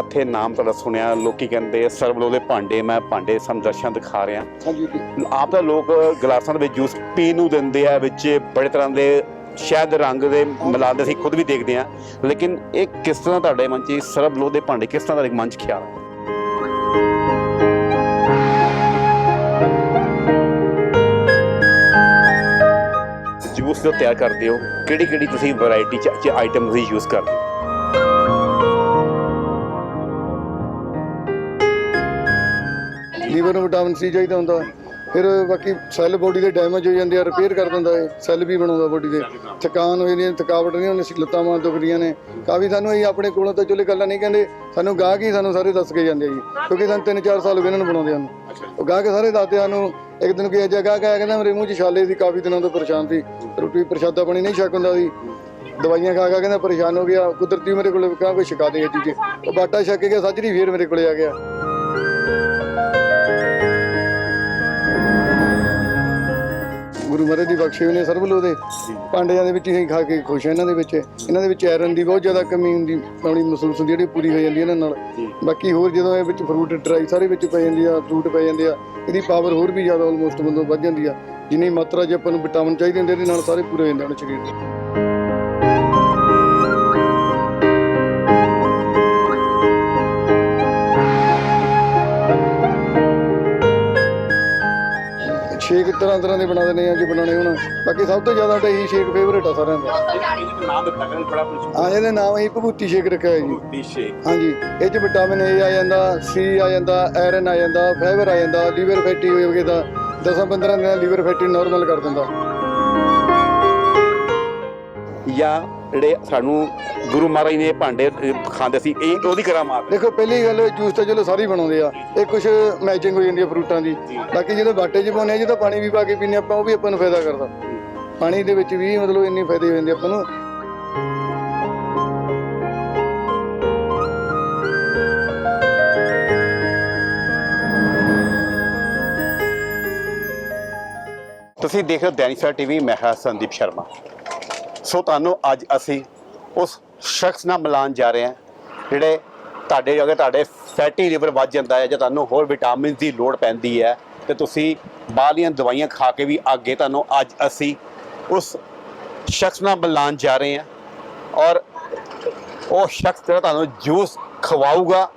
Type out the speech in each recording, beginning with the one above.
ਇੱਥੇ ਨਾਮ ਤੁਹਾਡਾ ਸੁਣਿਆ ਲੋਕੀ ਕਹਿੰਦੇ ਸਰਬਲੋ ਦੇ ਭਾਂਡੇ ਮੈਂ ਭਾਂਡੇ ਸਮਦਰਸ਼ਨ ਦਿਖਾ ਰਿਹਾ। ਹਾਂਜੀ ਆਪ ਤਾਂ ਲੋਕ ਗਲਾਸਾਂ ਦੇ ਵਿੱਚ ਜੂਸ ਪੀਣ ਨੂੰ ਦਿੰਦੇ ਆ ਵਿੱਚ ਬੜੇ ਤਰ੍ਹਾਂ ਦੇ ਸ਼ਾਇਦ ਰੰਗ ਦੇ ਮਿਲਾਉਂਦੇ ਅਸੀਂ ਖੁਦ ਵੀ ਦੇਖਦੇ ਆ। ਲੇਕਿਨ ਇਹ ਕਿਸ ਤਰ੍ਹਾਂ ਤੁਹਾਡੇ ਮਨ 'ਚ ਸਰਬਲੋ ਦੇ ਭਾਂਡੇ ਕਿਸ ਤਰ੍ਹਾਂ ਦਾ ਮਨ 'ਚ ਖਿਆਲ ਹੈ ਜੂਸ ਜੋ ਤਿਆਰ ਕਰਦੇ ਹੋ ਕਿਹੜੀ ਕਿਹੜੀ ਤੁਸੀਂ ਵੈਰਾਈਟੀ ਚ ਚ ਆਈਟਮ ਤੁਸੀਂ ਯੂਜ਼ ਕਰਦੇ ਹੋ? ਲੀਵਰ ਨੂੰ ਵਿਟਾਮਿਨ ਸੀ ਚਾਹੀਦਾ ਹੁੰਦਾ। ਫਿਰ ਬਾਕੀ ਸੈੱਲ ਬੋਡੀ ਦੇ ਡੈਮੇਜ ਹੋ ਜਾਂਦੇ ਆ ਰਿਪੇਅਰ ਕਰ ਦਿੰਦਾ ਹੈ ਸੈੱਲ ਵੀ ਬਣਾਉਂਦਾ ਬੋਡੀ ਦੇ। ਥਕਾਨ ਹੋ ਜਾਂਦੀ ਥਕਾਵਟ ਨਹੀਂ ਹੁੰਦੀ ਲੱਤਾਂ ਮਾਂ ਦੁਖਦੀਆਂ ਨੇ। ਕਾਫੀ ਸਾਨੂੰ ਇਹ ਆਪਣੇ ਕੋਲੋਂ ਤਾਂ ਚੁੱਲੇ ਗੱਲਾਂ ਨਹੀਂ ਕਹਿੰਦੇ, ਸਾਨੂੰ ਗਾਹਕ ਹੀ ਸਾਨੂੰ ਸਾਰੇ ਦੱਸ ਕੇ ਜਾਂਦੇ ਜੀ, ਕਿਉਂਕਿ ਸਾਨੂੰ 3-4 ਸਾਲ ਹੋ ਗਏ ਇਹਨਾਂ ਨੂੰ ਬਣਾਉਂਦੇ ਹਨ ਉਹ ਗਾਹਕ ਸਾਰੇ ਦੱਸਦੇ ਸਾਨੂੰ, ਇੱਕ ਦਿਨ ਕੀ ਗਾਹਕ ਕਾ ਕਹਿੰਦਾ ਮੇਰੇ ਮੂੰਹ 'ਚ ਛਾਲੇ ਸੀ, ਕਾਫੀ ਦਿਨਾਂ ਤੋਂ ਪਰੇਸ਼ਾਨ ਸੀ, ਰੋਟੀ ਪ੍ਰਸ਼ਾਦਾ ਪਾਣੀ ਨਹੀਂ ਛਕ ਹੁੰਦਾ ਸੀ। ਦਵਾਈਆਂ ਖਾ ਖਾ ਕਹਿੰਦਾ ਪਰੇਸ਼ਾਨ ਹੋ ਗਿਆ, ਕੁਦਰਤੀ ਮੇਰੇ ਕੋਲ ਕਹਾਂ ਕੋਈ ਸ਼ਿਕਾ ਦੇ ਇਹ ਚੀਜ਼। ਉਹ ਬਾਟਾ ਛੱਕ ਗਿਆ ਸੱਜਰੀ ਫੇਰ ਮੇਰੇ ਕੋਲੇ ਆ ਗਿਆ। ਮਹਾਰਾਜ ਦੀ ਬਖਸ਼ੇ ਹੋਏ ਨੇ ਸਰਬਲੋ ਦੇ। ਪਾਂਡਿਆਂ ਦੇ ਵਿੱਚ ਹੀ ਖਾ ਕੇ ਖੁਸ਼ ਆ ਇਹਨਾਂ ਦੇ ਵਿੱਚ। ਇਹਨਾਂ ਦੇ ਵਿੱਚ ਆਇਰਨ ਦੀ ਬਹੁਤ ਜ਼ਿਆਦਾ ਕਮੀ ਹੁੰਦੀ ਪਾਣੀ ਮਹਿਸੂਸ ਹੁੰਦੀ ਜਿਹੜੀ ਪੂਰੀ ਹੋ ਜਾਂਦੀ ਇਹਨਾਂ ਨਾਲ। ਬਾਕੀ ਹੋਰ ਜਦੋਂ ਇਹ ਵਿੱਚ ਫਰੂਟ ਡਰਾਈ ਸਾਰੇ ਵਿੱਚ ਪੈ ਜਾਂਦੀ ਆ ਫਰੂਟ ਪੈ ਜਾਂਦੇ ਆ ਇਹਦੀ ਪਾਵਰ ਹੋਰ ਵੀ ਜ਼ਿਆਦਾ ਆਲਮੋਸਟ ਬੰਦੋਂ ਵੱਧ ਜਾਂਦੀ ਆ। ਜਿੰਨੀ ਮਾਤਰਾ 'ਚ ਆਪਾਂ ਨੂੰ ਵਿਟਾਮਿਨ ਚਾਹੀਦੇ ਹੁੰਦੇ ਇਹਦੇ ਨਾਲ ਸਾਰੇ ਪੂਰੇ ਹੋ ਜਾਂਦੇ ਹਨ ਸਰੀਰ ਦੇ। ਤਰ੍ਹਾਂ ਤਰ੍ਹਾਂ ਦੇ ਬਣਾ ਦਿੰਦੇ ਆ ਜੇ ਬਣਾਉਣੇ ਹੋਣ। ਬਾਕੀ ਸਭ ਤੋਂ ਜ਼ਿਆਦਾ ਤਾਂ ਇਹੀ ਸ਼ੇਕ ਫੇਵਰੇਟ ਆ ਸਾਰਿਆਂ ਦਾ। ਨਾਮ ਦਿੱਤਾ ਕਰਨ ਬੜਾ ਕੁਝ ਹਾਂ ਇਹਦੇ ਨਾਮ ਹੀ ਭਭੂਤੀ ਸ਼ੇਕ ਰੱਖਿਆ ਹੈ ਜੀ। ਡਿਸ਼ੇ ਹਾਂਜੀ ਇਹ ਚ ਵਿਟਾਮਿਨ ਏ ਆ ਜਾਂਦਾ ਸੀ ਆ ਜਾਂਦਾ ਆਇਰਨ ਆ ਜਾਂਦਾ ਫਾਈਬਰ ਆ ਜਾਂਦਾ ਲੀਵਰ ਫੈਟੀ ਹੋ ਗਏ ਤਾਂ 10-15 ਦਿਨਾਂ ਲੀਵਰ ਫੈਟੀ ਨਾਰਮਲ ਕਰ ਦਿੰਦਾ। ਜਾਂ ਜਿਹੜੇ ਸਾਨੂੰ ਗੁਰੂ ਮਹਾਰਾਜ ਨੇ ਭਾਂਡੇ ਖਾਂਦੇ ਸੀ ਇਹ ਉਹਦੀ ਕਰਾਮਾਤ ਹੈ। ਦੇਖੋ ਪਹਿਲੀ ਗੱਲ ਜੂਸ ਤਾਂ ਚਲੋ ਸਾਰੇ ਹੀ ਬਣਾਉਂਦੇ ਆ। ਇਹ ਕੁਝ ਮੈਚਿੰਗ ਹੋ ਜਾਂਦੀ ਆ ਫਰੂਟਾਂ ਦੀ। ਬਾਕੀ ਜਦੋਂ ਬਾਟੇ 'ਚ ਪਾਉਂਦੇ ਆ ਜਦੋਂ ਪਾਣੀ ਵੀ ਪਾ ਕੇ ਪੀਂਦੇ ਆਪਾਂ ਉਹ ਵੀ ਆਪਾਂ ਨੂੰ ਫਾਇਦਾ ਕਰਦਾ। ਪਾਣੀ ਦੇ ਵਿੱਚ ਵੀ ਮਤਲਬ ਇੰਨੇ ਫਾਇਦੇ ਹੋ ਜਾਂਦੇ ਆਪਾਂ ਨੂੰ। ਤੁਸੀਂ ਦੇਖ ਰਹੇ ਹੋ ਦੈਨਿਕ ਟੀਵੀ ਮੈਂ ਹਾਂ ਸੰਦੀਪ ਸ਼ਰਮਾ। ਸੋ ਤੁਹਾਨੂੰ ਅੱਜ ਅਸੀਂ ਉਸ ਸ਼ਖਸ ਨਾਲ ਮਿਲਾਨ ਜਾ ਰਹੇ ਹਾਂ ਜਿਹੜੇ ਤੁਹਾਡੇ ਅਗਰ ਤੁਹਾਡੇ ਫੈਟੀ ਲਿਵਰ ਵੱਧ ਜਾਂਦਾ ਹੈ ਜਾਂ ਤੁਹਾਨੂੰ ਹੋਰ ਵਿਟਾਮਿਨ ਦੀ ਲੋੜ ਪੈਂਦੀ ਹੈ, ਤੇ ਤੁਸੀਂ ਬਾਹਰਲੀਆਂ ਦਵਾਈਆਂ ਖਾ ਕੇ ਵੀ ਅੱਗੇ ਤੁਹਾਨੂੰ ਅੱਜ ਅਸੀਂ ਉਸ ਸ਼ਖਸ ਨਾਲ ਮਿਲਾਨ ਜਾ ਰਹੇ ਹਾਂ ਔਰ ਉਹ ਸ਼ਖਸ ਜਿਹੜਾ ਤੁਹਾਨੂੰ ਜੂਸ ਖਵਾਊਗਾ,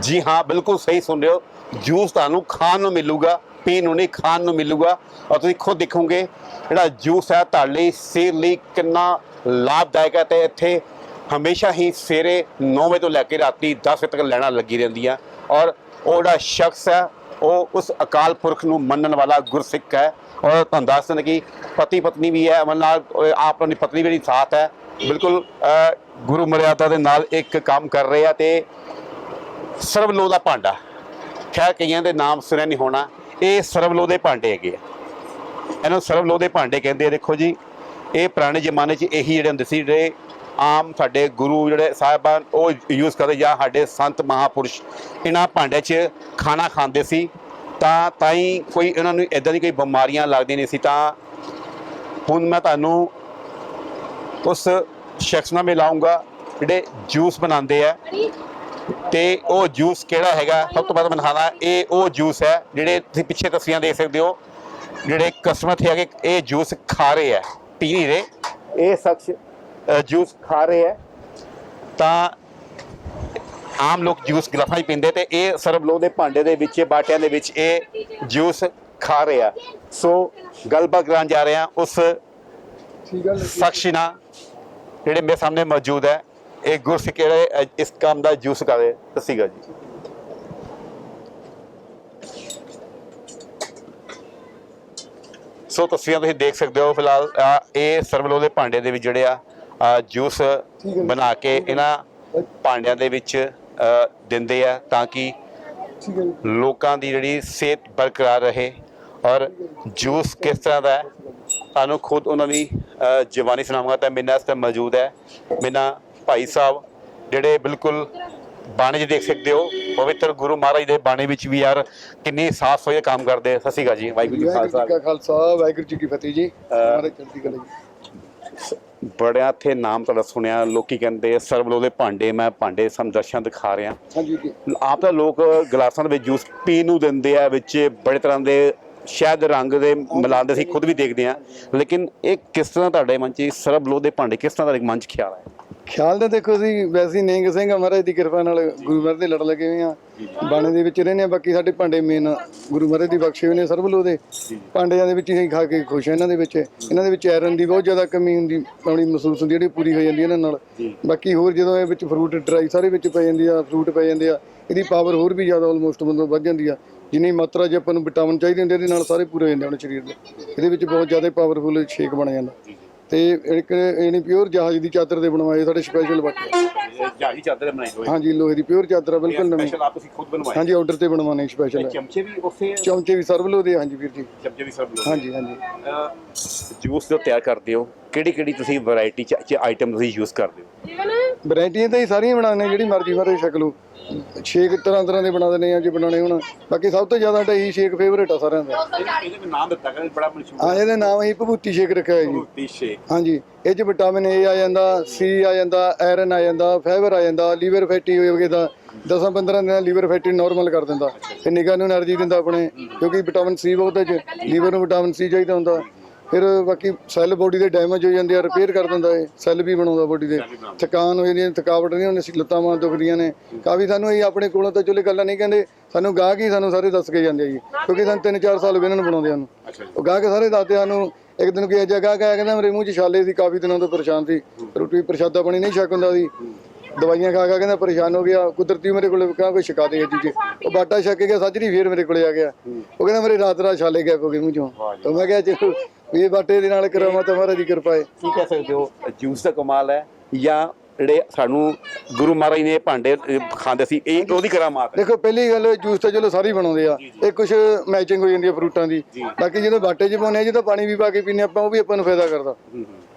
ਜੀ ਹਾਂ, ਬਿਲਕੁਲ ਸਹੀ ਸੁਣ ਰਹੇ ਹੋ। ਜੂਸ ਤੁਹਾਨੂੰ ਖਾਣ ਨੂੰ ਮਿਲੂਗਾ, ਪੀਣ ਨੂੰ ਨਹੀਂ, ਖਾਣ ਨੂੰ ਮਿਲੂਗਾ। ਔਰ ਤੁਸੀਂ ਖੁਦ ਦੇਖੋਗੇ, ਜਿਹੜਾ ਜੂਸ ਹੈ ਤੁਹਾਡੇ ਲਈ ਸਿਹਤ ਲਈ ਕਿੰਨਾ ਲਾਭਦਾਇਕ ਹੈ ਤੇ ਇੱਥੇ ਹਮੇਸ਼ਾ ਹੀ ਸਵੇਰੇ 9 ਵਜੇ ਤੋਂ ਲੈ ਕੇ ਰਾਤੀ 10 ਵਜੇ ਤੱਕ ਲੈਣਾ ਲੱਗੀ ਰਹਿੰਦੀਆਂ ਔਰ ਉਹ ਜਿਹੜਾ ਸ਼ਖਸ ਹੈ, ਉਹ ਉਸ ਅਕਾਲ ਪੁਰਖ ਨੂੰ ਮੰਨਣ ਵਾਲਾ ਗੁਰਸਿੱਖ ਹੈ ਔਰ ਤੁਹਾਨੂੰ ਦੱਸ ਦਿੰਦੇ ਕਿ ਪਤੀ ਪਤਨੀ ਵੀ ਹੈ ਮਨ ਨਾਲ ਆਪ ਆਪਣੀ ਪਤਨੀ ਵੀ ਸਾਥ ਹੈ, ਬਿਲਕੁਲ ਗੁਰੂ ਮਰਿਆਦਾ ਦੇ ਨਾਲ ਇੱਕ ਕੰਮ ਕਰ ਰਹੇ ਆ ਤੇ ਸਰਬਲੋ ਦਾ ਭਾਂਡਾ, ਖੈਰ ਕਈਆਂ ਦੇ ਨਾਮ ਸੁਣਿਆ ਨਹੀਂ ਹੋਣਾ, ਇਹ ਸਰਬਲੋ ਦੇ ਭਾਂਡੇ ਹੈਗੇ ਆ। ਇਹਨੂੰ ਸਰਬਲੋ ਦੇ ਭਾਂਡੇ ਕਹਿੰਦੇ ਆ, ਦੇਖੋ ਜੀ, ਇਹ ਪੁਰਾਣੇ ਜ਼ਮਾਨੇ 'ਚ ਇਹੀ ਜਿਹੜੇ ਹੁੰਦੇ ਸੀ, ਜਿਹੜੇ ਆਮ ਸਾਡੇ ਗੁਰੂ ਜਿਹੜੇ ਸਾਹਿਬਾਨ, ਉਹ ਯੂਜ਼ ਕਰਦੇ ਜਾਂ ਸਾਡੇ ਸੰਤ ਮਹਾਪੁਰਸ਼, ਇਹਨਾਂ ਭਾਂਡਿਆਂ 'ਚ ਖਾਣਾ ਖਾਂਦੇ ਸੀ, ਤਾਂ ਤਾਂ ਹੀ ਕੋਈ ਇਹਨਾਂ ਨੂੰ ਇਦਾਂ ਦੀ ਕੋਈ ਬਿਮਾਰੀਆਂ ਲੱਗਦੀਆਂ ਨਹੀਂ ਸੀ, ਤਾਂ ਹੁਣ ਮੈਂ ਤੁਹਾਨੂੰ ਉਸ ਸ਼ਖਸ ਨਾਲ ਮਿਲਾਉਂਗਾ, ਜਿਹੜੇ ਜੂਸ ਬਣਾਉਂਦੇ ਆ। ਤੇ ਉਹ ਜੂਸ ਕਿਹੜਾ ਹੈਗਾ? ਸਭ ਤੋਂ ਪਹਿਲਾਂ ਮੈਂ ਦਿਖਾਣਾ, ਇਹ ਉਹ ਜੂਸ ਹੈ, ਜਿਹੜੇ ਤੁਸੀਂ ਪਿੱਛੇ ਤਸਵੀਰਾਂ ਦੇਖ ਸਕਦੇ ਹੋ, ਜਿਹੜੇ ਕਸਟਮਰ ਥੇ ਹੈਗੇ ਇਹ ਜੂਸ ਖਾ ਰਹੇ ਆ, ਪੀ ਰਹੇ। ਇਹ ਸ਼ਖਸ ਜੂਸ ਖਾ ਰਹੇ ਆ ਤਾਂ ਆਮ ਲੋਕ ਜੂਸ ਗਲਾਸਾਂ 'ਚ ਪੀਂਦੇ ਤੇ ਇਹ ਸਰਬਲੋ ਦੇ ਭਾਂਡੇ ਦੇ ਵਿੱਚ ਬਾਟਿਆਂ ਦੇ ਵਿੱਚ ਇਹ ਜੂਸ ਖਾ ਰਹੇ ਆ। ਸੋ ਗੱਲਬਾਤ ਕਰਾਂ ਜਾ ਰਹੇ ਆ ਉਸ ਸਖਸ਼ੀਨਾ ਜਿਹੜੇ ਮੇਰੇ ਸਾਹਮਣੇ ਮੌਜੂਦ ਹੈ। ਇਹ ਗੁਰਸਿੱਖ ਜਿਹੜੇ ਅ, ਇਸ ਕੰਮ ਦਾ ਜੂਸ ਕਰਦੇ ਦੱਸੀਗਾ ਜੀ। ਸੋ ਤਸਵੀਰਾਂ ਤੁਸੀਂ ਦੇਖ ਸਕਦੇ ਹੋ ਫਿਲਹਾਲ ਇਹ ਸਰਵਲੋ ਦੇ ਭਾਂਡੇ ਦੇ ਵਿੱਚ ਜਿਹੜੇ ਆ ਜੂਸ ਬਣਾ ਕੇ ਇਹਨਾਂ ਭਾਂਡਿਆਂ ਦੇ ਵਿੱਚ ਦਿੰਦੇ ਆ ਤਾਂ ਕਿ ਜੀ। ਲੋਕਾਂ ਦੀ ਜਿਹੜੀ ਸਿਹਤ ਬਰਕਰਾਰ ਰਹੇ ਔਰ ਜੂਸ ਕਿਸ ਤਰ੍ਹਾਂ ਦਾ ਹੈ? ਤੁਹਾਨੂੰ ਖੁਦ ਉਹਨਾਂ ਦੀ ਅ, ਜ਼ੁਬਾਨੀ ਸੁਣਾਵਾਂਗਾ ਤਾਂ ਮੇਰੇ ਨਾਲ ਮੌਜੂਦ ਹੈ। ਮੇਰੇ ਨਾਲ ਭਾਈ ਸਾਹਿਬ ਜਿਹੜੇ ਬਿਲਕੁਲ ਬਾਣੇ 'ਚ ਦੇਖ ਸਕਦੇ ਹੋ ਪਵਿੱਤਰ ਗੁਰੂ ਮਹਾਰਾਜ ਦੇ ਬਾਣੇ ਵਿੱਚ ਵੀ ਯਾਰ ਕਿੰਨੇ ਸਾਫ਼ ਸੋਏ ਕੰਮ ਕਰਦੇ। ਸਤਿ ਸ਼੍ਰੀ ਅਕਾਲ ਜੀ ਵਾਹਿਗੁਰੂ ਜੀ ਖਾਲਸਾ। ਜੀ ਵਾਹਿਗੁਰੂ ਜੀ ਕੀ ਫਤਿਹ ਜੀ। ਮਹਾਰਾਜ ਚੜ੍ਹਦੀ ਕਲਾ ਜੀ। ਬੜਿਆ ਇੱਥੇ ਨਾਮ ਤੁਹਾਡਾ ਸੁਣਿਆ ਲੋਕੀ ਕਹਿੰਦੇ ਸਰਬਲੋ ਦੇ ਭਾਂਡੇ ਮੈਂ ਭਾਂਡੇ ਸਮ ਦਰਸ਼ਨ ਦਿਖਾ ਰਿਹਾ। ਹਾਂਜੀ ਜੀ। ਆਪ ਤਾਂ ਲੋਕ ਗਲਾਸਾਂ ਦੇ ਵਿੱਚ ਜੂਸ ਪੀਣ ਨੂੰ ਦਿੰਦੇ ਆ ਵਿੱਚ ਬੜੇ ਤਰ੍ਹਾਂ ਦੇ ਸ਼ਾਇਦ ਰੰਗ ਦੇ ਮਿਲਾਉਂਦੇ ਸੀ ਖੁਦ ਵੀ ਦੇਖਦੇ ਆ ਲੇਕਿਨ ਇਹ ਕਿਸ ਤਰ੍ਹਾਂ ਤੁਹਾਡੇ ਮਨ 'ਚ ਸਰਬਲੋ ਦੇ ਭਾਂਡੇ ਕਿਸ ਤਰ੍ਹਾਂ ਤੁਹਾਡੇ ਮਨ 'ਚ ਖਿਆਲ ਹੈ ਖਿਆਲ ਤਾਂ ਦੇਖੋ ਜੀ ਵੈਸੇ ਹੀ ਨਿੰਗ ਸਿੰਘ ਆ, ਮਹਾਰਾਜ ਦੀ ਕਿਰਪਾ ਨਾਲ ਗੁਰੂ ਮਹਾਰਾਜ ਦੇ ਲੜ ਲੱਗੇ ਹੋਏ ਆ। ਬਾਣੇ ਦੇ ਵਿੱਚ ਰਹਿੰਦੇ ਆ ਬਾਕੀ ਸਾਡੇ ਭਾਂਡੇ ਮੇਨ ਗੁਰੂ ਮਹਾਰਾਜ ਦੀ ਬਖਸ਼ੇ ਹੋਏ ਨੇ ਸਰਬਲੋ ਦੇ। ਭਾਂਡਿਆਂ ਦੇ ਵਿੱਚ ਹੀ ਖਾ ਕੇ ਖੁਸ਼ ਆ ਇਹਨਾਂ ਦੇ ਵਿੱਚ। ਇਹਨਾਂ ਦੇ ਵਿੱਚ ਆਇਰਨ ਦੀ ਬਹੁਤ ਜ਼ਿਆਦਾ ਕਮੀ ਹੁੰਦੀ ਆਉਣੀ ਮਹਿਸੂਸ ਹੁੰਦੀ ਜਿਹੜੀ ਪੂਰੀ ਹੋ ਜਾਂਦੀ ਇਹਨਾਂ ਨਾਲ। ਬਾਕੀ ਹੋਰ ਜਦੋਂ ਇਹ ਵਿੱਚ ਫਰੂਟ ਡਰਾਈ ਸਾਰੇ ਵਿੱਚ ਪੈ ਜਾਂਦੀ ਆ ਫਰੂਟ ਪੈ ਜਾਂਦੇ ਆ ਇਹਦੀ ਪਾਵਰ ਹੋਰ ਵੀ ਜ਼ਿਆਦਾ ਆਲਮੋਸਟ ਮਤਲਬ ਵੱਧ ਜਾਂਦੀ ਆ। ਜਿੰਨੀ ਮਾਤਰਾ 'ਚ ਆਪਾਂ ਨੂੰ ਵਿਟਾਮਿਨ ਚਾਹੀਦੇ ਹੁੰਦੇ ਇਹਦੇ ਨਾਲ ਸਾਰੇ ਪੂਰੇ ਹੋ ਜਾਂਦੇ ਆਪਣੇ ਸਰੀਰ ਦੇ। ਇਹਦੇ ਵਿੱਚ ਬਹੁਤ ਜ਼ਿਆਦਾ ਪਾਵਰਫੁਲ ਸ਼ੇਕ ਬਣ ਜਾਂਦਾ। ਤੇ ਇੱਕ ਨਹੀਂ ਪਿਓਰ ਜਹਾਜ਼ ਦੀ ਚਾਦਰ ਦੇ ਬਣਵਾਏ ਸਾਡੇ ਸਪੈਸ਼ਲ ਬਾਟੇ ਜਾਲੀ ਚਾਦਰ ਬਣਾਈ ਹੋਈ। ਹਾਂਜੀ ਲੋਹੇ ਦੀ ਪਿਓਰ ਚਾਦਰ ਆ ਬਿਲਕੁਲ ਨਵੀਂ। ਸਪੈਸ਼ਲ ਆਪ ਤੁਸੀਂ ਖੁਦ ਬਣਵਾਏ ਹਾਂਜੀ ਆਰਡਰ ਤੇ ਬਣਵਾਉਣੇ ਸਪੈਸ਼ਲ ਚਮਚੇ ਵੀ ਉਸੇ ਚਮਚੇ ਵੀ ਸਰਵ ਲੋ ਦੇ ਆ, ਹਾਂਜੀ ਵੀਰ ਜੀ। ਚਮਚੇ ਵੀ ਸਰਬਲੋ ਹਾਂਜੀ ਹਾਂਜੀ। ਜੂਸ ਜੋ ਤਿਆਰ ਕਰਦੇ ਹੋ ਕਿਹੜੀ ਕਿਹੜੀ ਤੁਸੀਂ ਵੈਰਾਈਟੀ ਚ ਆਈਟਮ ਤੁਸੀਂ ਯੂਜ਼ ਕਰਦੇ ਹੋ? ਵੈਰਾਈਟੀਆਂ ਤਾਂ ਹੀ ਸਾਰੀਆਂ ਬਣਾਉਂਦੇ ਜਿਹੜੀ ਮਰਜ਼ੀ ਬਾਰੇ ਸ਼ਕਲੂ ਛੇਕ ਤਰ੍ਹਾਂ ਤਰ੍ਹਾਂ ਦੇ ਬਣਾ ਦਿੰਦੇ ਆ ਜੇ ਬਣਾਉਣੇ ਹੁਣ। ਬਾਕੀ ਸਭ ਤੋਂ ਜ਼ਿਆਦਾ ਤਾਂ ਇਹੀ ਛੇਕ ਫੇਵਰੇਟ ਆ ਸਾਰਿਆਂ ਦਾ। ਹਾਂ ਇਹਦੇ ਨਾਮ ਅਸੀਂ ਭਬੂਤੀ ਸ਼ੇਕ ਰੱਖਿਆ ਹੈ ਜੀ। ਭਬੂਤੀ ਛੇਕ ਹਾਂਜੀ ਇਹ ਚ ਵਿਟਾਮਿਨ ਏ ਆ ਜਾਂਦਾ ਸੀ ਆ ਜਾਂਦਾ ਆਇਰਨ ਆ ਜਾਂਦਾ ਫਾਈਬਰ ਆ ਜਾਂਦਾ ਲੀਵਰ ਫੈਟੀ ਵਗੈਰਾ 10-15 ਦਿਨਾਂ ਲੀਵਰ ਫੈਟੀ ਨੋਰਮਲ ਕਰ ਦਿੰਦਾ। ਤੇ ਨਿਗਾਹ ਨੂੰ એનર્ਜੀ ਦਿੰਦਾ ਆਪਣੇ ਕਿਉਂਕਿ ਵਿਟਾਮਿਨ ਸੀ ਬਹੁਤ ਹੈ ਲੀਵਰ ਨੂੰ ਵਿਟਾਮਿਨ ਸੀ ਚਾਹੀਦਾ ਹੁੰਦਾ। ਫਿਰ ਬਾਕੀ ਸੈੱਲ ਬੋਡੀ ਦੇ ਡੈਮੇਜ ਹੋ ਜਾਂਦੇ ਆ ਰਿਪੇਅਰ ਕਰ ਦਿੰਦਾ ਇਹ ਸੈੱਲ ਵੀ ਬਣਾਉਂਦਾ ਬੋਡੀ ਦੇ। ਥਕਾਨ ਹੋ ਜਾਂਦੀ ਹੈ ਥਕਾਵਟ ਨਹੀਂ ਹੁੰਦੀ ਸੀ ਲੱਤਾਂ ਮਾਂ ਦੁਖਦੀਆਂ ਨੇ। ਕਾਫੀ ਸਾਨੂੰ ਇਹ ਆਪਣੇ ਕੋਲੋਂ ਤਾਂ ਚੁੱਲੇ ਗੱਲਾਂ ਨਹੀਂ ਕਹਿੰਦੇ ਸਾਨੂੰ ਗਾਹਕ ਹੀ ਸਾਨੂੰ ਸਾਰੇ ਦੱਸ ਕੇ ਜਾਂਦੇ ਆ ਜੀ ਕਿਉਂਕਿ ਸਾਨੂੰ 3-4 ਸਾਲ ਹੋ ਗਏ ਇਹਨਾਂ ਨੂੰ ਬਣਾਉਂਦਿਆਂ ਨੂੰ। ਉਹ ਗਾਹਕ ਸਾਰੇ ਦੱਸਦੇ ਆ ਨੂੰ ਇੱਕ ਦਿਨ ਕੋਈ ਜਗ੍ਹਾ ਕਹੇ ਕਹਿੰਦਾ ਮੇਰੇ ਮੂੰਹ 'ਚ ਛਾਲੇ ਸੀ ਕਾਫੀ ਦਿਨਾਂ ਤੋਂ ਪਰੇਸ਼ਾਨ ਸੀ। ਰੋਟੀ ਪ੍ਰਸ਼ਾਦਾ ਪਾਣੀ ਨਹੀਂ ਛਕ ਹੁੰਦਾ ਸੀ। ਦਵਾਈਆਂ ਖਾ ਖਾ ਕਹਿੰਦਾ ਪਰੇਸ਼ਾਨ ਹੋ ਗਿਆ ਕੁਦਰਤੀ ਮੇਰੇ ਕੋਲੇ ਕਹਾਂ ਕੋਈ ਸ਼ਿਕਾ ਦੇ ਇਹ ਚੀਜ਼ ਉਹ ਬਾਟਾ ਛੱਕ ਕੇ ਗਿਆ ਸੱਜਰੀ ਫੇਰ ਮੇਰੇ ਕੋਲੇ ਆ ਗਿਆ। ਉਹ ਕਹਿੰਦਾ ਮੇਰੇ ਰਾਤ ਰਾਤ ਛਾਲੇ ਗਿਆ ਕੋਈ ਮੂੰਹ ਚੋਂ। ਤਾਂ ਮੈਂ ਕਿਹਾ ਚਲੋ ਵੀ ਬਾਟੇ ਦੇ ਨਾਲ ਕਰਾਮਤ ਹੈ ਮਹਾਰਾਜ ਦੀ ਕਿਰਪਾ ਹੈ। ਕੀ ਕਹਿ ਸਕਦੇ ਹੋ? ਜੂਸ ਦਾ ਕਮਾਲ ਹੈ ਜਾਂ ਜਿਹੜੇ ਸਾਨੂੰ ਗੁਰੂ ਮਹਾਰਾਜ ਨੇ ਭਾਂਡੇ ਖਾਂਦੇ ਸੀ ਇਹ ਉਹਦੀ ਕਰਾਮਾਤ ਹੈ। ਦੇਖੋ ਪਹਿਲੀ ਗੱਲ ਜੂਸ ਤਾਂ ਚਲੋ ਸਾਰੇ ਹੀ ਬਣਾਉਂਦੇ ਆ। ਇਹ ਕੁਝ ਮੈਚਿੰਗ ਹੋ ਜਾਂਦੀ ਹੈ ਫਰੂਟਾਂ ਦੀ। ਬਾਕੀ ਜਦੋਂ ਬਾਟੇ 'ਚ ਪਾਉਂਦੇ ਆ ਜਦੋਂ ਪਾਣੀ ਵੀ ਪਾ ਕੇ ਪੀਂਦੇ ਆਪਾਂ ਉਹ ਵੀ ਆਪਾਂ ਨੂੰ ਫਾਇਦਾ ਕਰਦਾ।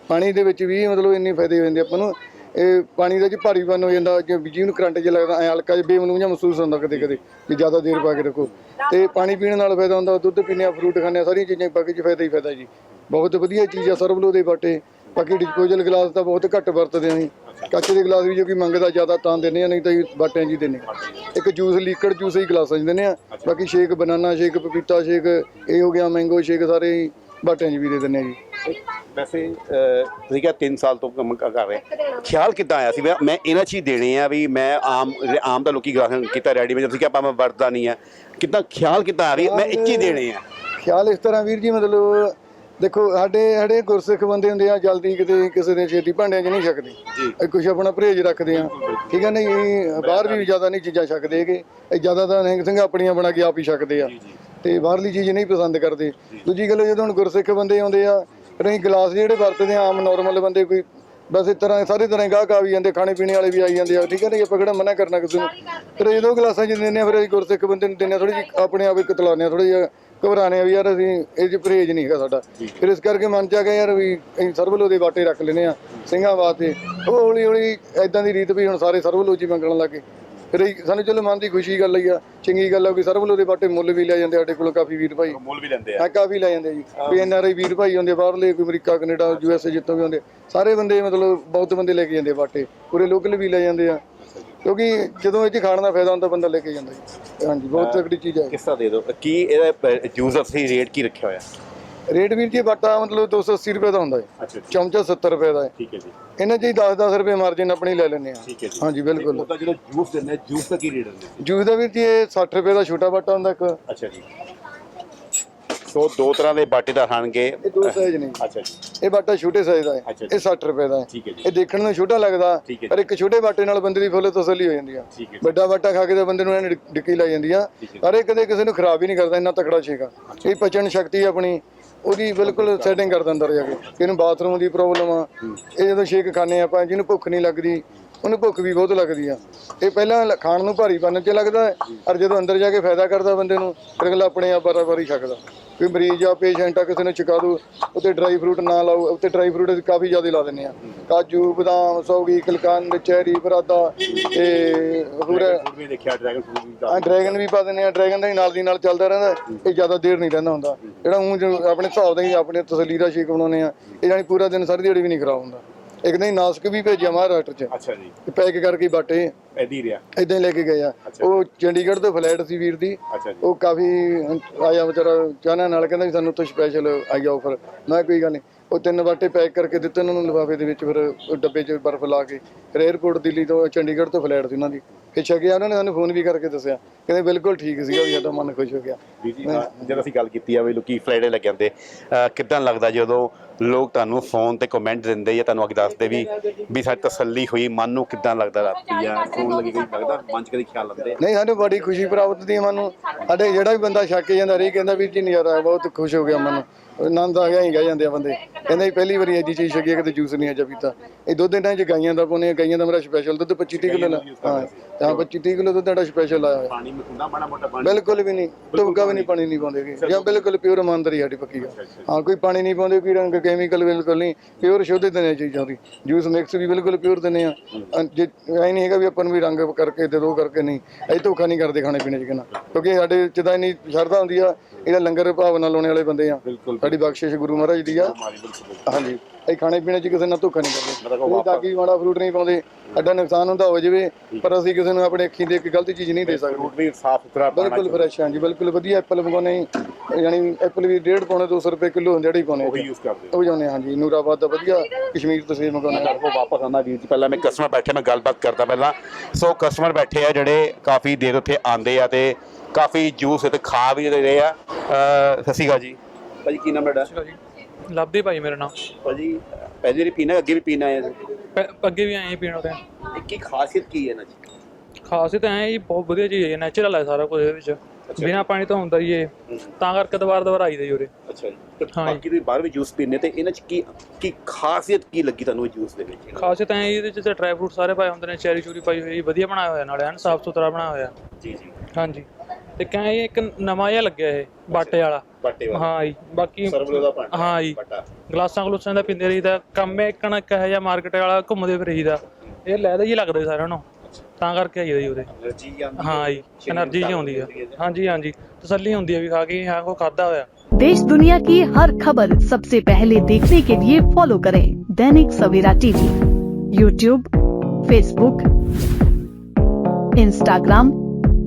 ਪਾਣੀ ਦੇ ਵਿੱਚ ਵੀ ਮਤਲਬ ਇੰਨੇ ਫਾਇਦੇ ਹੋ ਜਾਂਦੇ ਆਪਾਂ ਨੂੰ। ਇਹ ਪਾਣੀ ਦਾ ਜੀ ਭਾਰੀਪਨ ਹੋ ਜਾਂਦਾ ਜੇ ਬਿਜ਼ੀ ਨੂੰ ਕਰੰਟ ਜਿਹਾ ਲੱਗਦਾ, ਐ ਹਲਕਾ ਜਿਹਾ ਬੇਮਨੂੰ ਜਿਹਾ ਮਹਿਸੂਸ ਹੁੰਦਾ ਕਦੇ ਕਦੇ, ਵੀ ਜ਼ਿਆਦਾ ਦੇਰ ਪਾ ਕੇ ਰੱਖੋ। ਤੇ ਪਾਣੀ ਪੀਣ ਨਾਲ ਫਾਇਦਾ ਹੁੰਦਾ, ਦੁੱਧ ਪੀਣੇ ਆ ਫਰੂਟ ਖਾਂਦੇ ਆ, ਸਾਰੀਆਂ ਚੀਜ਼ਾਂ ਪਾ ਕੇ ਚ ਫਾਇਦਾ ਹੀ ਫਾਇਦਾ ਜੀ। ਬਹੁਤ ਵਧੀਆ ਚੀਜ਼ ਆ ਸਰਬਲੋ ਦੇ ਬਾਟੇ ਬਾਕੀ ਡਿਸਪੋਜ਼ਲ ਗਲਾਸ ਤਾਂ ਬਹੁਤ ਘੱਟ ਵਰਤਦੇ ਆਂ ਜੀ। ਕੱਚ ਦੇ ਗਲਾਸ ਵੀ ਜੋ ਕਿ ਮੰਗਦਾ ਜ਼ਿਆਦਾ ਤਾਂ ਦਿੰਦੇ ਆ, ਨਹੀਂ ਤਾਂ ਜੀ ਬਾਟਿਆਂ 'ਚ ਹੀ ਦਿੰਦੇ ਆ। ਇੱਕ ਜੂਸ ਲਿਕਵਿਡ ਜੂਸ ਹੀ ਗਲਾਸਾਂ 'ਚ ਦਿੰਦੇ ਆ। ਬਾਕੀ ਸ਼ੇਕ, ਬਨਾਨਾ ਸ਼ੇਕ, ਪਪੀਤਾ ਸ਼ੇਕ, ਇਹ ਹੋ ਗਿਆ, ਮੈਂਗੋ ਸ਼ੇਕ ਸਾਰੇ ਹੀ ਬਾਟਿਆਂ 'ਚ ਵੀ ਦੇ ਦਿੰਦੇ ਆ ਜੀ। ਵੈਸੇ ਤੁਸੀਂ ਕਿਹਾ 3 ਸਾਲ ਤੋਂ ਕੰਮ ਕਰ ਰਹੇ। ਖਿਆਲ ਕਿੱਦਾਂ ਆਇਆ ਸੀ? ਮੈਂ ਇਹਨਾਂ ਚੀਜ਼ ਦੇਣੇ ਆ ਵੀ ਮੈਂ ਆਮ ਆਮ ਤਾਂ ਲੋਕੀ ਗ੍ਰਾਹਕ ਕੀਤਾ ਰੈਡੀਮੇਡ ਤੁਸੀਂ ਕਿਹਾ ਆਪਾਂ ਮੈਂ ਵਰਤਦਾ ਨਹੀਂ ਆ। ਕਿੱਦਾਂ ਖਿਆਲ ਕਿੱਦਾਂ ਆ ਰਹੀ ਮੈਂ ਇੱਕ ਹੀ ਦੇਣੇ ਆ? ਖਿਆਲ ਇਸ ਤਰ੍ਹਾਂ ਵੀਰ ਜੀ ਮਤਲਬ ਦੇਖੋ ਸਾਡੇ ਸਾਡੇ ਗੁਰਸਿੱਖ ਬੰਦੇ ਹੁੰਦੇ ਆ ਜਲਦੀ ਕਿਤੇ ਕਿਸੇ ਦੇ ਛੇਤੀ ਭਾਂਡਿਆਂ 'ਚ ਨਹੀਂ ਛਕਦੇ। ਕੁਝ ਆਪਣਾ ਪਰਹੇਜ ਰੱਖਦੇ ਆ। ਠੀਕ ਹੈ ਨਹੀਂ? ਬਾਹਰ ਵੀ ਜ਼ਿਆਦਾ ਨਹੀਂ ਚੀਜ਼ਾਂ ਛਕਦੇ ਹੈਗੇ। ਇਹ ਜ਼ਿਆਦਾ ਤਾਂ ਨਿਹੰਗ ਸਿੰਘ ਆਪਣੀਆਂ ਬਣਾ ਕੇ ਆਪ ਹੀ ਛਕਦੇ ਆ। ਤੇ ਬਾਹਰਲੀ ਚੀਜ਼ ਨਹੀਂ ਪਸੰਦ ਕਰਦੇ। ਦੂਜੀ ਗੱਲ ਜਦੋਂ ਹੁਣ ਗੁਰਸਿੱਖ ਬੰਦੇ ਆਉਂਦੇ ਆ ਫਿਰ ਅਸੀਂ ਗਲਾਸ ਜਿਹੜੇ ਵਰਤਦੇ ਆ ਆਮ ਨਾਰਮਲ ਬੰਦੇ ਕੋਈ ਬਸ ਇਸ ਤਰ੍ਹਾਂ ਸਾਰੇ ਤਰ੍ਹਾਂ ਗਾਹਕ ਆ ਵੀ ਜਾਂਦੇ ਖਾਣੇ ਪੀਣੇ ਵਾਲੇ ਵੀ ਆਈ ਜਾਂਦੇ ਆ ਠੀਕ ਹੈ ਨਹੀਂ ਆਪਾਂ ਕਿਹੜਾ ਮਨਾ ਕਰਨਾ ਕਿਸੇ ਨੂੰ? ਫਿਰ ਜਦੋਂ ਗਲਾਸਾਂ 'ਚ ਦਿੰਦੇ ਆ ਫਿਰ ਅਸੀਂ ਗੁਰਸਿੱਖ ਬੰਦੇ ਨੂੰ ਆ ਥੋੜੀ ਜਿਹੀ ਆਪਣੇ ਆਪ ਹੀ ਕਤਲਾਉਂਦੇ ਆ ਥੋੜੀ ਜਿਹਾ ਘਬਰਾਣੇ ਆ ਵੀ ਯਾਰ ਅਸੀਂ ਇਹ 'ਚ ਪਰਹੇਜ ਨਹੀਂ ਹੈਗਾ ਸਾਡਾ। ਫਿਰ ਇਸ ਕਰਕੇ ਮਨ ਚ ਆ ਗਿਆ ਯਾਰ ਵੀ ਅਸੀਂ ਸਰਬਲੋ ਦੇ ਬਾਟੇ ਰੱਖ ਲੈਨੇ ਆ ਸਿੰਘਾਂ ਵਾਸਤੇ। ਉਹ ਹੌਲੀ ਹੌਲੀ ਐਦਾਂ ਦੀ ਰੀਤ ਵੀ ਹੁਣ ਸਾਰੇ ਸਰਬਲੋ ਜੀ ਮੰਗਣ ਲੱਗੇ ਫਿਰ ਸਾਨੂੰ ਚਲੋ ਮਨ ਦੀ ਖੁਸ਼ੀ ਗੱਲ ਹੀ ਆ ਚੰਗੀ ਗੱਲ ਆ ਕਿ ਸਰਬਲੋ ਦੇ ਬਾਟੇ ਮੁੱਲ ਵੀ ਲੈ ਜਾਂਦੇ ਸਾਡੇ ਕੋਲ ਕਾਫੀ ਵੀਰ ਭਾਈ। ਮੁੱਲ ਵੀ ਲੈਂਦੇ ਆ। ਕਾਫੀ ਲੈ ਜਾਂਦੇ ਜੀ। ਕੋਈ ਐਨ ਆਰ ਆਈ ਵੀਰ ਭਾਈ ਹੁੰਦੇ ਬਾਹਰਲੇ ਕੋਈ America Canada U S A ਜਿੱਥੋਂ ਵੀ ਹੁੰਦੇ ਸਾਰੇ ਬੰਦੇ ਮਤਲਬ ਬਹੁਤ ਬੰਦੇ ਲੈ ਕੇ ਜਾਂਦੇ ਬਾਟੇ ਪੂਰੇ ਲੋਕਲ ਵੀ ਲੈ ਜਾਂਦੇ ਆ। ਕਿਉਂਕਿ ਜਦੋਂ ਇਹ ਚ ਖਾਣ ਦਾ ਫਾਇਦਾ ਹੁੰਦਾ ਬੰਦਾ ਲੈ ਕੇ ਜਾਂਦਾ ਜੀ। ਹਾਂਜੀ ਬਹੁਤ ਤਕੜੀ ਚੀਜ਼ ਹੈ ਕਿਸ ਦੇ ਦੋ ਕੀ ਇਹਦਾ ਜੂਸ ਦਾ ਤੁਸੀਂ ਰੇਟ ਕੀ ਰੱਖਿਆ ਹੋਇਆ? ਰੇਟ ਵੀਰ ਜੀ ਬਾਟਾ ਮਤਲਬ 280 ਰੁਪਏ ਦਾ ਹੁੰਦਾ ਹੈ ਅੱਛਾ ਜੀ। ਚਮਚਾ 70 ਰੁਪਏ ਦਾ ਹੈ ਠੀਕ ਹੈ ਜੀ। ਇਹਨਾਂ 'ਚ ਹੀ 10-10 ਰੁਪਏ ਮਾਰਜਿਨ ਆਪਣੀ ਲੈ ਲੈਂਦੇ ਆ ਠੀਕ ਹੈ ਜੀ। ਹਾਂਜੀ ਬਿਲਕੁਲ। ਉਹਦਾ ਜਿਹੜਾ ਜੂਸ ਦਿੰਦੇ ਜੂਸ ਦਾ ਕੀ ਰੇਟ ਦਿੰਦੇ ਜੂਸ ਦਾ ਵੀਰ ਜੀ ਇਹ 60 ਰੁਪਏ ਦਾ ਛੋਟਾ ਬਾਟਾ ਹੁੰਦਾ ਇੱਕ। ਅੱਛਾ ਜੀ। ਸੋ ਦੋ ਤਰ੍ਹਾਂ ਦੇ ਬਾਟੇ ਦਾ ਖਾਣਗੇ। ਇਹ ਦੋ ਸਾਈਜ਼ ਨੇ। ਅੱਛਾ ਜੀ। ਇਹ ਬਾਟਾ ਛੋਟੇ ਸਾਈਜ਼ ਦਾ ਹੈ। ਇਹ 60 ਰੁਪਏ ਦਾ ਹੈ। ਇਹ ਦੇਖਣ ਨੂੰ ਛੋਟਾ ਲੱਗਦਾ ਪਰ ਇੱਕ ਛੋਟੇ ਬਾਟੇ ਨਾਲ ਬੰਦੇ ਦੀ ਫੁੱਲ ਤਸੱਲੀ ਹੋ ਜਾਂਦੀ ਆ। ਵੱਡਾ ਬਾਟਾ ਖਾ ਕੇ ਤਾਂ ਬੰਦੇ ਨੂੰ ਐਨ ਡਿੱਕੀ ਲੱਗ ਜਾਂਦੀ ਆ। ਪਰ ਇਹ ਕਦੇ ਕਿਸੇ ਨੂੰ ਖਰਾਬ ਹੀ ਨਹੀਂ ਕਰਦਾ ਇੰਨਾ ਤਕੜਾ ਛੇਗਾ ਇਹ ਪਚਣ ਸ਼ਕਤੀ ਆਪਣੀ ਉਹਦੀ ਬਿਲਕੁਲ ਸੈਟਿੰਗ ਕਰ ਦਿੰਦਾ ਰਿਹਾ ਕਿ ਇਹਨੂੰ ਬਾਥਰੂਮ ਦੀ ਪ੍ਰੋਬਲਮ ਆ, ਇਹ ਜਦੋਂ ਸ਼ੇਕ ਖਾਣੇ ਆਪਾਂ, ਜਿਹਨੂੰ ਭੁੱਖ ਨਹੀਂ ਲੱਗਦੀ, ਉਹਨੂੰ ਭੁੱਖ ਵੀ ਬਹੁਤ ਲੱਗਦੀ ਆ। ਇਹ ਪਹਿਲਾਂ ਖਾਣ ਨੂੰ ਭਾਰੀ ਚ ਲੱਗਦਾ ਹੈ ਔਰ ਜਦੋਂ ਅੰਦਰ ਜਾ ਕੇ ਫਾਇਦਾ ਕਰਦਾ ਬੰਦੇ ਨੂੰ, ਫਿਰ ਅਗਲਾ ਆਪਣੇ ਆਪ ਬਾਰ-ਬਾਰ ਹੀ ਛਕਦਾ ਕੋਈ ਮਰੀਜ਼ ਆ ਪੇਸ਼ੈਂਟ ਆ ਕਿਸੇ ਨੂੰ ਚੁਕਾ ਦੋ ਉੱਤੇ ਡਰਾਈ ਫਰੂਟ ਨਾ ਲਾਓ ਉੱਤੇ ਡਰਾਈ ਫਰੂਟ ਅਸੀਂ ਕਾਫੀ ਜ਼ਿਆਦਾ ਲਾ ਦਿੰਦੇ ਆ ਕਾਜੂ ਬਦਾਮ ਸੌਗੀ ਕਲਕੰਦ ਚੈਰੀ ਬਰਾਦਾ ਤੇ ਹੋਰ ਫੂਡ ਵੀ ਦੇਖਿਆ ਡਰੈਗਨ ਫੂਡ ਵੀ ਆ ਡਰੈਗਨ ਵੀ ਪਾ ਦਿੰਦੇ ਆ ਡਰੈਗਨ ਦਾ ਨਾਲ ਦੀ ਨਾਲ ਚੱਲਦਾ ਰਹਿੰਦਾ ਇਹ ਜ਼ਿਆਦਾ ਦੇਰ ਨਹੀਂ ਰਹਿੰਦਾ ਹੁੰਦਾ। ਜਿਹੜਾ ਊਂ ਆਪਣੇ ਹਿਸਾਬ ਦਾ ਹੀ ਆਪਣੇ ਤਸੱਲੀ ਦਾ ਸ਼ੇਕ ਬਣਾਉਂਦੇ ਆ ਇਹ ਜਾਨੀ ਪੂਰਾ ਦਿਨ ਸਾਰੀ ਦਿਹਾੜੀ ਵੀ ਨਹੀਂ ਖਰਾਬ ਹੁੰਦਾ। ਇੱਕ ਦਿਨ ਨਾਸਕ ਵੀ ਭੇਜਿਆ ਮਹਾਰਾਸ਼ਟਰ ਚ। ਅੱਛਾ ਜੀ। ਪੈਕ ਕਰਕੇ ਬਾਟੇ। ਐਦੀ ਰਿਹਾ। ਇਦਾਂ ਹੀ ਲੈ ਕੇ ਗਏ ਆ। ਉਹ ਚੰਡੀਗੜ੍ਹ ਤੋਂ ਫਲੈਟ ਸੀ ਵੀਰ ਦੀ। ਉਹ ਕਾਫੀ ਆਇਆ ਵਿਚਾਰਾ ਚਾਹਨਾ ਨਾਲ ਕਹਿੰਦਾ ਵੀ ਸਾਨੂੰ ਤੋਂ ਸਪੈਸ਼ਲ ਆਈ ਆਫਰ ਮੈਂ ਕੋਈ ਗੱਲ ਨਹੀਂ। ਉਹ ਤਿੰਨ ਬਾਟੇ ਪੈਕ ਕਰਕੇ ਦਿੱਤੇ ਉਹਨਾਂ ਨੂੰ ਲਿਫਾਫੇ ਦੇ ਵਿੱਚ ਫਿਰ ਡੱਬੇ 'ਚ ਬਰਫ਼ ਲਾ ਕੇ। ਫਿਰ 에ਅਰਪੋਰਟ ਦਿੱਲੀ ਤੋਂ ਚੰਡੀਗੜ੍ਹ ਤੋਂ ਫਲੈਟ ਸੀ ਉਹਨਾਂ ਦੀ। ਫਿਰ ਛਕਿਆ ਉਹਨਾਂ ਨੇ ਸਾਨੂੰ ਫੋਨ ਵੀ ਕਰਕੇ ਦੱਸਿਆ। ਕਹਿੰਦੇ ਬਿਲਕੁਲ ਠੀਕ ਸੀਗਾ ਵੀ ਸਾਡਾ ਮਨ ਖੁਸ਼ ਹੋ ਗਿਆ। ਜੀ ਜਦ ਅਸੀਂ ਗੱਲ ਕੀਤੀ ਆ ਵੀ ਲੋਕੀ ਫਲਾਈਡੇ ਲੱਗ ਜਾਂਦੇ ਕਿੱਦਾਂ ਲੱਗਦਾ ਜਦੋਂ ਲੋਕ ਤੁਹਾਨੂੰ ਫੋਨ ਤੇ ਕਮੈਂਟ ਦਿੰਦੇ ਜਾਂ ਤੁਹਾਨੂੰ ਅੱਗੇ ਦੱਸਦੇ ਵੀ ਵੀ ਸਾਡੀ ਤਸੱਲੀ ਹੋਈ ਮਨ ਨੂੰ ਕਿੱਦਾਂ ਲੱਗਦਾ ਰਾਤੀ ਜਾਂ ਫੋਨ ਲੱਗੀ ਕੋਈ ਲੱਗਦਾ ਮਨ ਚ ਕਦੇ ਖਿਆਲ ਆਉਂਦੇ? ਨਹੀਂ ਸਾਨੂੰ ਬੜੀ ਖੁਸ਼ੀ ਪ੍ਰਾਪਤ ਦੀ ਮਨ ਨੂੰ। ਸਾਡੇ ਜਿਹੜਾ ਵੀ ਬੰਦਾ ਛੱਕ ਜਾਂਦਾ ਰਹੀ ਕਹਿੰਦਾ ਵੀਰ ਜੀ ਨਜ਼ਾਰਾ ਬਹੁਤ ਖੁਸ਼ ਹੋ ਗਿਆ ਮਨ ਆਨੰਦ ਆ ਗਿਆ ਹੀ ਕਹਿ ਜਾਂਦੇ ਆ ਬੰਦੇ। ਕਹਿੰਦੇ ਜੀ ਪਹਿਲੀ ਵਾਰੀ ਐਜੀ ਚੀਜ਼ ਛਕੀ ਕਦੇ ਜੂਸ ਨਹੀਂ ਅਜਾ ਪੀਤਾ ਇਹ ਦੁੱਧ ਇਹਨਾਂ ਚ ਗਾਈਆਂ ਦਾ ਪਾਉਂਦੇ ਆ ਗਾਈਆਂ ਦਾ ਮੇਰਾ ਸਪੈਸ਼ਲ ਦੁੱਧ 25 30 ਕਿਲੋ ਹਾਂ ਹਾਂ 25 30 ਕਿਲੋ ਦੁੱਧ ਸਾਡਾ ਸਪੈਸ਼ਲ ਆਇਆ। ਪਾਣੀ ਮਿਠੂੰਦਾ ਮਾੜਾ ਮੋਟਾ ਪਾਣੀ। ਬਿਲਕੁਲ ਵੀ ਨਹੀਂ ਤੁਮਕਾ ਵੀ ਨਹੀਂ ਪਾਣੀ ਨਹੀਂ ਪਾਉਂਦੇ। ਜਾਂ ਬਿਲਕੁਲ ਪਿਓਰ ਇਮਾਨਦਾਰੀ ਸਾਡੀ ਪੱਕੀ ਗੱਲ ਹਾਂ ਕੋਈ ਪਾਣੀ ਨਹੀਂ ਪਾਉਂਦੇ ਕੋਈ ਰੰਗ ਕੈਮੀਕਲ ਬਿਲਕੁਲ ਨਹੀਂ। ਪਿਓਰ ਸ਼ੁੱਧ ਦਿੰਦੇ ਆ ਚੀਜ਼ਾਂ ਦੀ। ਜੂਸ ਮਿਕਸ ਵੀ ਬਿਲਕੁਲ ਪਿਓਰ ਦਿੰਦੇ ਆ। ਜੇ ਐ ਨਹੀਂ ਹੈਗਾ ਵੀ ਆਪਾਂ ਨੂੰ ਵੀ ਰੰਗ ਕਰਕੇ ਤੇ ਦੋ ਕਰਕੇ ਨਹੀਂ। ਅਸੀਂ ਧੋਖਾ ਨਹੀਂ ਕਰਦੇ ਖਾਣੇ ਪੀਣੇ ਚ ਕਿਨਾ। ਕਿਉਂਕਿ ਸਾਡੇ ਚ ਤਾਂ ਇੰਨੀ ਸ਼ਰਧਾ ਹੁੰਦੀ ਆ ਇਹਦਾ ਲੰਗਰ ਭਾਵਨਾ ਲਾਉਣੇ ਵਾਲੇ ਬੰਦੇ ਆ। ਬਿਲਕੁਲ ਸਾਡੀ ਬਖਸ਼ਿਸ਼ ਗੁਰੂ ਮਹਾਰਾਜ ਦੀ ਆ। ਹਾਂਜੀ। ਅਸੀਂ ਖਾਣੇ ਪੀਣੇ ਚ ਕਿਸੇ ਨਾਲ ਧੋਖਾ ਨਹੀਂ ਕਰਦੇ। ਕੋਈ ਦਾਗੀ ਮਾੜਾ ਫਰੂਟ ਨਹੀਂ ਪਾਉਂਦੇ ਐਡਾ ਨੁਕਸਾਨ ਹੁੰਦਾ ਹੋ ਜਾਵੇ ਪਰ ਅਸੀਂ ਕਿਸੇ ਨੂੰ ਆਪਣੇ ਅੱਖੀਂ ਦੇਖ ਕੇ ਗਲਤ ਚੀਜ਼ ਨਹੀਂ ਦੇ ਸਕਦੇ। ਫਰੂਟ ਵੀ ਸਾਫ਼ ਸੁਥਰਾ ਬਿਲਕੁਲ ਫਰੈਸ਼ ਹਾਂ ਜੀ ਬਿਲਕੁਲ ਵਧੀਆ ਐਪਲ ਮੰਗਾਉਣੇ ਯਾਨੀ ਐਪਲ ਵੀ 1.5 ਪੌਣੇ 200 ਰੁਪਏ ਕਿਲੋ ਹੁੰਦੇ ਜਿਹੜੇ ਪਾਉਣੇ ਉਹੀ ਯੂਜ਼ ਕਰਦੇ ਉਹ ਜਾਂਦੇ ਹਾਂ ਜੀ ਨੂਰਾਬਾਦ ਦਾ ਵਧੀਆ ਕਸ਼ਮੀਰ ਤੋਂ ਸੇਬ ਮੰਗਾਉਣੇ ਘਰ ਕੋ ਵਾਪਸ ਆਉਂਦਾ ਵੀਰ ਜੀ ਪਹਿਲਾਂ ਮੈਂ ਕਸਟਮਰ ਬੈਠੇ ਮੈਂ ਗੱਲਬਾਤ ਕਰਦਾ ਪਹਿਲਾਂ। ਸੋ ਕਸਟਮਰ ਬੈਠੇ ਆ ਜਿਹੜੇ ਕਾਫੀ ਦੇਰ ਉੱਥੇ ਆਂਦੇ ਆ ਤੇ ਕਾਫੀ ਜੂਸ ਤੇ ਖਾ ਵੀ ਰਹੇ ਆ। ਸਤਿ ਸ਼੍ਰੀ ਅਕਾਲ ਜੀ। ਭਾਜੀ ਕੀ ਨਾਮ ਤੁਹਾਡਾ? ਚਲੋ ਜੀ। ਲੱਭਦੇ ਭਾਈ ਮੇਰਾ ਨਾਮ। ਭਾਜੀ ਪਹਿਲੇ ਵਾਰੀ ਪੀਣਾ ਅੱਗੇ ਵੀ ਪੀਣਾ ਹੈ? ਪ- ਅੱਗੇ ਵੀ ਆਏ ਪੀਣ ਉਹਦੇ ਇਹ ਕੀ ਖਾਸੀਅਤ ਕੀ ਹੈ ਨਾ ਜੀ ਖਾਸੀਅਤ ਐ ਜੀ ਬਹੁਤ ਵਧੀਆ ਚੀਜ਼ ਹੈ ਨੈਚੁਰਲ ਹੈ ਸਾਰਾ ਕੁਝ ਇਹਦੇ ਵਿੱਚ। ਬਿਨਾ ਪਾਣੀ ਤੋਂ ਹੁੰਦਾ ਜੀ ਇਹ। ਤਾਂ ਕਰਕੇ ਦੁਬਾਰਾ ਦੁਬਾਰਾ ਆਈਦਾ ਜੀ ਉਰੇ। ਅੱਛਾ ਜੀ। ਤੇ ਹਾਂ ਜੀ। ਬਾਕੀ ਤੁਸੀਂ ਬਾਹਰ ਵੀ ਜੂਸ ਪੀਨੇ ਤੇ ਇਹਨਾਂ ਚ ਕੀ ਕੀ ਖਾਸੀਅਤ ਕੀ ਲੱਗੀ ਤੁਹਾਨੂੰ ਇਹ ਜੂਸ ਦੇ ਵਿੱਚ? ਖਾਸੀਅਤ ਐ ਇਹਦੇ ਵਿੱਚ ਤੇ ਡਰਾਈ ਫਰੂਟ ਸਾਰੇ ਪਾਏ ਹੁੰਦੇ ਨੇ ਚੈਰੀ ਚੂਰੀ ਪਾਈ ਹੋਈ ਵਧੀਆ ਬਣਾਇਆ ਹੋਇਆ ਨਾਲੇ ਐਨ ਸਾਫ਼ ਸੁਥਰਾ ਬਣਾਇਆ ਹੋਇਆ। ਜੀ ਜੀ। ਹਾਂਜੀ। ਤੇ ਕਹਿੰਦੇ ਇਹ ਇੱਕ ਨਵਾਂ ਜਿਹਾ ਲੱਗਿਆ ਇਹ ਬਾਟੇ ਵਾਲਾ। ਬਾਟੇ ਵਾਲਾ। ਹਾਂ ਜੀ ਬਾਕੀ ਹਾਂ ਜੀ। ਗਲਾਸਾਂ ਗਲੂਸਾਂ ਦਾ ਪੀਂਦੇ ਰਹੀਦਾ ਕੰਮ ਇਹ ਕਣ ਇੱਕ ਇਹ ਮਾਰਕੀਟ ਵਾਲਾ ਘੁੰਮਦੇ ਫਿਰ ਰਹੀਦਾ। ਇਹ ਲੈਦਾ ਹੀ ਲੱਗਦਾ ਸਾਰਿਆਂ ਨੂੰ। ਤਾਂ ਕਰਕੇ ਆਈਦਾ ਜੀ ਉਰੇ। ਹਾਂ। ਜੀ એનર્ਜੀ ਜੀ ਆਉਂਦੀ ਆ। ਹਾਂਜੀ ਹਾਂਜੀ। ਤਸੱਲੀ ਹੁੰਦੀ ਆ ਵੀ ਖਾ ਕੇ ਹਾਂ ਕੋ ਖਾਦਾ ਹੋਇਆ। देश दुनिया की हर खबर सबसे पहले देखने के लिए फॉलो करें Dainik Savera TV YouTube Facebook Instagram